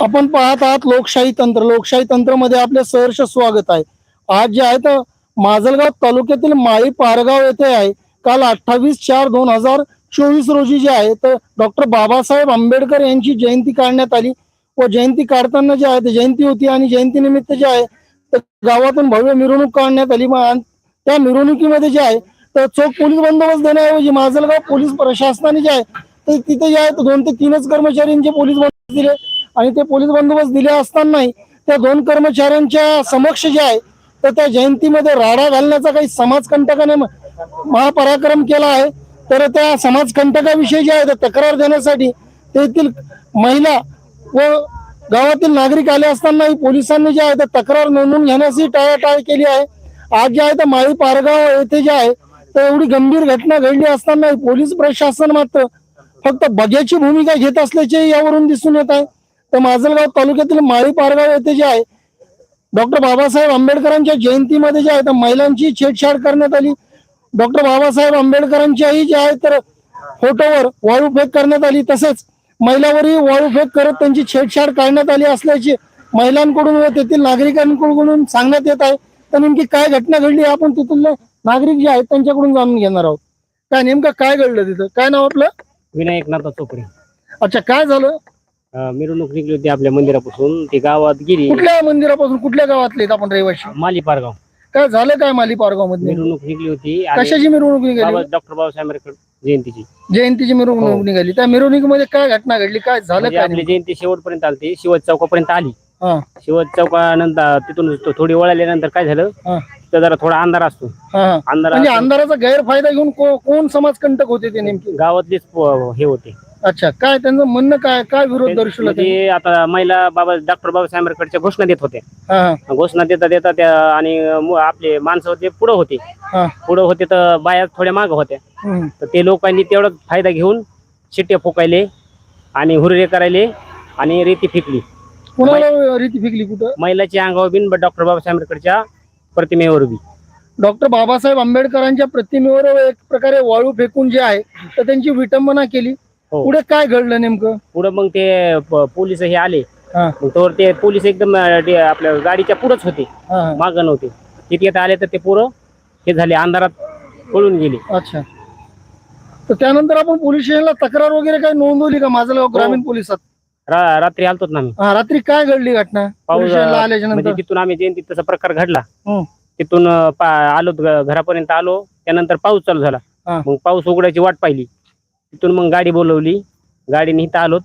आपण पाहत आहात लोकशाही तंत्र. लोकशाही तंत्रमध्ये आपले सहर्ष स्वागत आहे. आज जे आहे तर माजलगाव तालुक्यातील माळी पारगाव येथे आहे. काल अठ्ठावीस चार दोन हजार चोवीस रोजी जे आहे तर डॉक्टर बाबासाहेब आंबेडकर यांची जयंती काढण्यात आली. व जयंती काढताना जे आहे ते जयंती होती आणि जयंती निमित्त जे आहे तर गावातून भव्य मिरवणूक काढण्यात आली. त्या मिरवणुकीमध्ये जे आहे तर चोख पोलीस बंदोबस्त देण्याऐवजी माजलगाव पोलीस प्रशासनाने जे आहे तर तिथे जे आहे दोन ते तीनच कर्मचाऱ्यांचे पोलीस बंदोबस्त दिले. आणि ते पोलीस बंदोबस्त दिले असतानाही त्या दोन कर्मचाऱ्यांच्या समक्ष जे आहे तर त्या जयंतीमध्ये राडा घालण्याचा काही समाजकंटकाने महापराक्रम केला आहे. तर त्या समाजकंटकाविषयी जे आहे तक्रार देण्यासाठी तेथील महिला व गावातील नागरिक आले असतानाही पोलिसांनी जे आहे तर तक्रार नोंदवून घेण्याची टाळाटाळ केली आहे. आज जे आहे तर माळी पारगाव येथे जे आहे तर एवढी गंभीर घटना घडली असतानाही पोलीस प्रशासन मात्र फक्त बघ्याची भूमिका घेत असल्याचे यावरून दिसून येत आहे. तर माजलगाव तालुक्यातील माळी पारगाव येथे जे आहे डॉक्टर बाबासाहेब आंबेडकरांच्या जयंतीमध्ये जे आहे तर महिलांची छेडछाड करण्यात आली. डॉक्टर बाबासाहेब आंबेडकरांच्याही जे आहे तर फोटोवर वाळू फेक करण्यात आली. तसेच महिलावरही वाळू फेक करत त्यांची छेडछाड करण्यात आली असल्याची महिलांकडून व तेथील नागरिकांकडून सांगण्यात येत आहे. तर नेमकी काय घटना घडली आपण तिथले नागरिक जे आहेत त्यांच्याकडून जाणून घेणार आहोत. काय नेमकं काय घडलं तिथं? काय नाव आपलं? विनायकनाथ चोपडे. अच्छा काय झालं? अं, मिरवणूक निघली होती आपल्या मंदिरापासून. ती गावात गेली. कुठल्या मंदिरापासून? कुठल्या गावातले आहेत आपण रहिवाशी? माली पारगाव. काय झालं काय माली पारगावमध्ये मिरवणूक निघली होती आणि कशाची मिरवणूक निघाली? डॉक्टर बाबासाहेब आंबेडकर जयंतीची. जयंतीची मिरवणूक हो. निघाली. त्या मिरवणुकीमध्ये काय घटना घडली? काय झालं म्हणजे काय आपली? जयंती शेवटपर्यंत आली शिवत चौकापर्यंत आली. हा. शिवत चौकानंतर तिथून तो- थोडी वळाल्यानंतर काय झालं? हा. तर जरा थोडा अंधार असतो. हा हा. अंधार म्हणजे असतो. अंधाराचा गैरफायदा घेऊन को- कोण समाजकंटक होते ते नेमके? गावातलेच प- हे होते. अच्छा काय त्यांचं म्हणणं काय? काय विरोध दर्शवला त्यांनी? म्हणजे आता महिला बाबा डॉक्टर बाबासाहेब आंबेडकरच्या घोषणा देत होत्या हा हा. घोषणा देता देता त्या आणि मु- आपले माणसं होते पुढं होते. हा. पुढं होते तर बाया थोड्या मागं होत्या. हम्म. तर ते लोकांनी तेवढा फायदा घेऊन शिट्ट्या फुकायले आणि हुररे करायले आणि रेती फेकली. कुणाला रीती फिकली कुठं? महिलाच्या अंगावर बिन डॉक्टर बाबासाहेब आंबेडकरच्या प्रतिमेवर बी. डॉक्टर बाबासाहेब आंबेडकरांच्या प्रतिमेवर एक प्रकारे वाळू फेकून जे आहे तर त्यांची विटंबना केली. हो. पुढे काय घडलं नेमकं? पुढं मग ते प- पोलीस हे आले. हा. मग तोवर ते पोलीस एकदम अं, ते आपल्या गाडीच्या पुढंच होते. हा हा. मागं नव्हते. तिथे येत आले तर ते पोरं हे झाले अंधारात पळून गेले. अच्छा. तर त्यानंतर आपण पोलीस स्टेशनला तक्रार वगैरे काही नोंदवली का माझं ग्रामीण पोलिसात? रा- रात्री आलतोच ना आम्ही. हा रात्री काय घडली घटना? पाऊस पोलीस स्टेशनला आल्याच्या म्हणजे नंतर? तिथून आम्ही जयंतीत तसा प्रकार घडला. हम्म. तिथून अं, पा- आलो घ- घरापर्यंत आलो. त्यानंतर पाऊस चालू झाला. हा. मग पाऊस उघडायची वाट पाहिली. तिथून मग गाडी बोलवली. गाडीने इथं आलो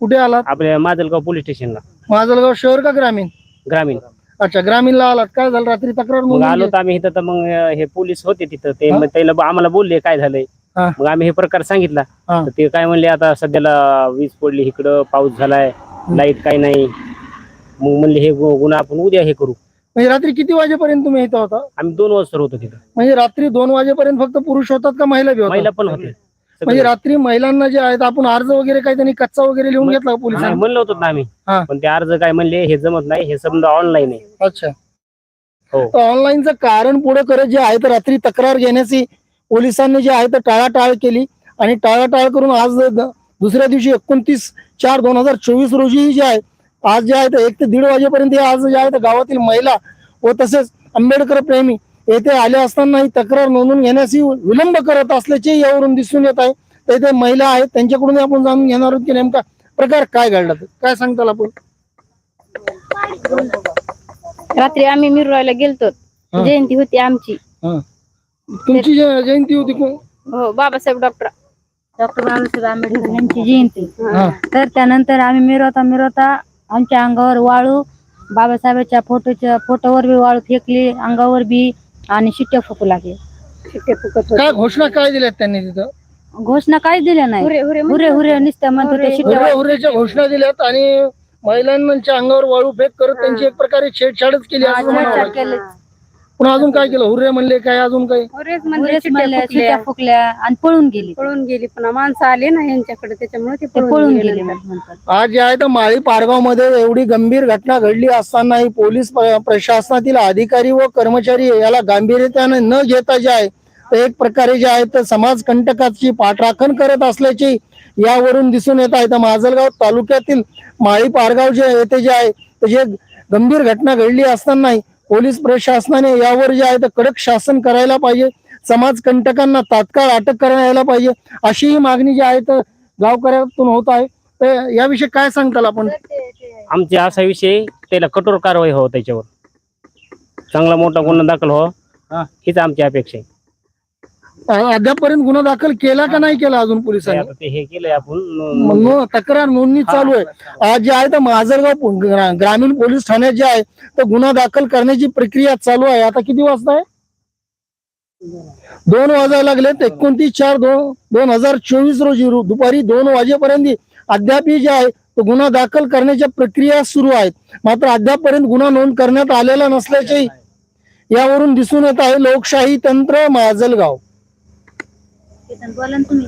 कुठे आलात? आपल्या माजलगाव पोलीस स्टेशनला माजलगाव शहर का ग्रामीण? ग्रामीण. अच्छा ग्रामीणला आलात. काय झालं? रात्री तक्रार मग नोंदवली? आलो तर आम्ही इथं तर मग अं, हे पोलीस होते तिथं. ते हा. मग त्याला ब- आम्हाला बोलले काय झालंय. हा. मग आम्ही हे प्रकार सांगितला. हा. तर ते काय म्हणले आता सध्याला वीज पडली इकडं पाऊस झालाय लाइट काय नाही. मग म्हणले हे गु- गुन्हा आपण उद्या हे करू. म्हणजे रात्री किती वाजेपर्यंत तुम्ही इथं होता? आम्ही दोन वाजता होतो तिथं. म्हणजे रात्री दोन वाजेपर्यंत फक्त पुरुष होतात का महिला बी होतात? महिला पण होते. म्हणजे रात्री महिलांना जे आहेत आपण अर्ज वगैरे काही त्यांनी कच्चा वगैरे लिहून घेतला का पोलिसांनी? म्हणलं होतं ना आम्ही. हा. पण ते अर्ज काय म्हणले हे जमत नाही हे समजा ऑनलाईन आहे. अच्छा. हो. ऑनलाईनचं कारण पुढे करत जे आहे तर रात्री तक्रार घेण्याची पोलिसांनी जे आहे तर टाळाटाळ केली. आणि टाळाटाळ करून आज द- दुसऱ्या दिवशी एकोणतीस चार दोन हजार चोवीस रोजी जे आहे आज जे आहे तर एक ते दीड वाजेपर्यंत हे आज जे आहे तर गावातील महिला व तसेच आंबेडकर प्रेमी येथे आले असताना ही तक्रार नोंदवून घेण्याची विलंब करत असल्याचे यावरून दिसून येत आहे तर इथे महिला आहेत त्यांच्याकडून आपण जाणून घेणार आहोत की नेमका प्रकार काय घडला. काय सांगताल आपण रात्री आम्ही मिरवायला गेलतो. जयंती होती आमची हा. तुमची जयंती होती को- हो बाबासाहेब डॉक्टर डॉक्टर बाबासाहेब आंबेडकर यांची जयंती. तर त्यानंतर आम्ही मिरवता मिरवता आमच्या अंगावर वाळू बाबासाहेबांच्या फोटोच्या फोटोवर बी वाळू फेकली अंगावर बी आणि शिट्ट्या फुकू लागले. काय घोषणा काय दिल्यात त्यांनी तिथं? घोषणा काही दिल्या नाही. हुरे हुरे नुसत्या म्हणत होते शिट्ट्या हुर्रे हुर्रेच्या घोषणा दिल्यात आणि महिलांच्या अंगावर वाळू फेक करत त्यांची एक प्रकारे छेडछाडच केली असं म्हणावं छेडछाड लागेल. केली. पुन्हा अजून काय केलं? हुर्रे म्हणले काय अजून बरेच बरेच फुकल्या. आणि पळून गेली. पळून गेली पुन्हा माणसं आले ना यांच्याकडे त्याच्यामुळे ते ते पळून गेले म्हणतात. आज जे आहे तर माळी पारगावमध्ये एवढी गंभीर घटना घडली असतानाही पोलीस प्रशासनातील अधिकारी व कर्मचारी याला गांभीर्याने न घेता जे आहे तर एक प्रकारे जे आहे तर समाज कंटकाची पाठराखण करत असल्याची यावरून दिसून येत आहे. तर माजलगाव तालुक्यातील माळी पारगाव जे येथे जे आहे तर जे गंभीर घटना घडली असतानाही पोलीस प्रशासनाने यावर जे आहे तर कडक शासन करायला पाहिजे. समाज कंटकांना तात्काळ अटक करायला पाहिजे. अशी ही मागणी जी आहे तर गावकऱ्यातून होत आहे. तर याविषयी काय सांगताल आपण? आमचे असा विषय त्याला कठोर कारवाई हो त्याच्यावर. चांगला मोठा गुन्हा दाखल हो. हीच आमची अपेक्षा आहे. अ- अद्यापपर्यंत गुन्हा दाखल केला का नाही केला अजून पोलिसांनी? आता ते हे केलंय आपण मग नो- तक्रार नोंदणी चालू आहे. आज जे आहे तर माजलगाव पो- ग्रा- ग्रामीण पोलीस ठाण्यात जे आहे तर गुन्हा दाखल करण्याची प्रक्रिया चालू आहे. आता किती वाजता आहे? दोन वाजायला लागलेत. एकोणतीस चार दोन दोन हजार चोवीस रोजी रु- दुपारी दोन वाजेपर्यंत अद्याप जे आहे तो गुन्हा दाखल करण्याच्या प्रक्रिया सुरू आहेत मात्र अद्यापपर्यंत गुन्हा नोंद करण्यात आलेला नसल्याचे यावरून दिसून येत आहे. लोकशाही तंत्र माजलगाव. बोला ना तुम्ही.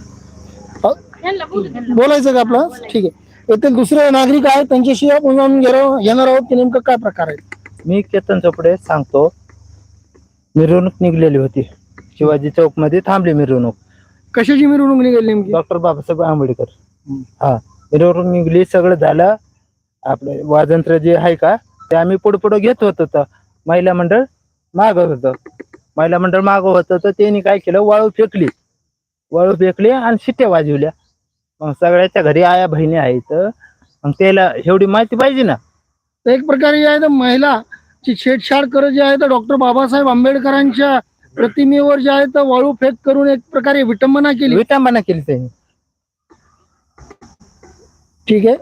बोलायचं का आपलं? ठीक आहे. येथील दुसरे नागरिक आहेत त्यांच्याशी आपण जाणून घेणार घेणार आहोत. की नेमकं काय प्रकार आहे मी केतन चोपडे सांगतो. मिरवणूक निघलेली होती. शिवाजी चौकमध्ये थांबली मिरवणूक. कशाची मिरवणूक निघाली नेमकी? डॉक्टर बाबासाहेब आंबेडकर. हा. मिरवणूक निघली सगळं झालं. आपलं वाजंत्र जे आहे का ते आम्ही पुढे पुढे घेत होतो तर महिला मंडळ मागत होतं. महिला मंडळ मागं होतं तर त्यांनी काय केलं? वाळू फेकली. वाळू फेकली आणि शिट्ट्या वाजवल्या. मग सगळ्याच्या घरी आया बहिणी आहेत मग त्याला एवढी माहिती पाहिजे ना. तर एक प्रकारे जे आहे तर महिलाची छेडछाड करत जे आहे तर डॉक्टर बाबासाहेब आंबेडकरांच्या प्रतिमेवर जे आहे तर वाळू फेक करून एक प्रकारे विटंबना केली. विटंबना केली त्यांनी. ठीक आहे.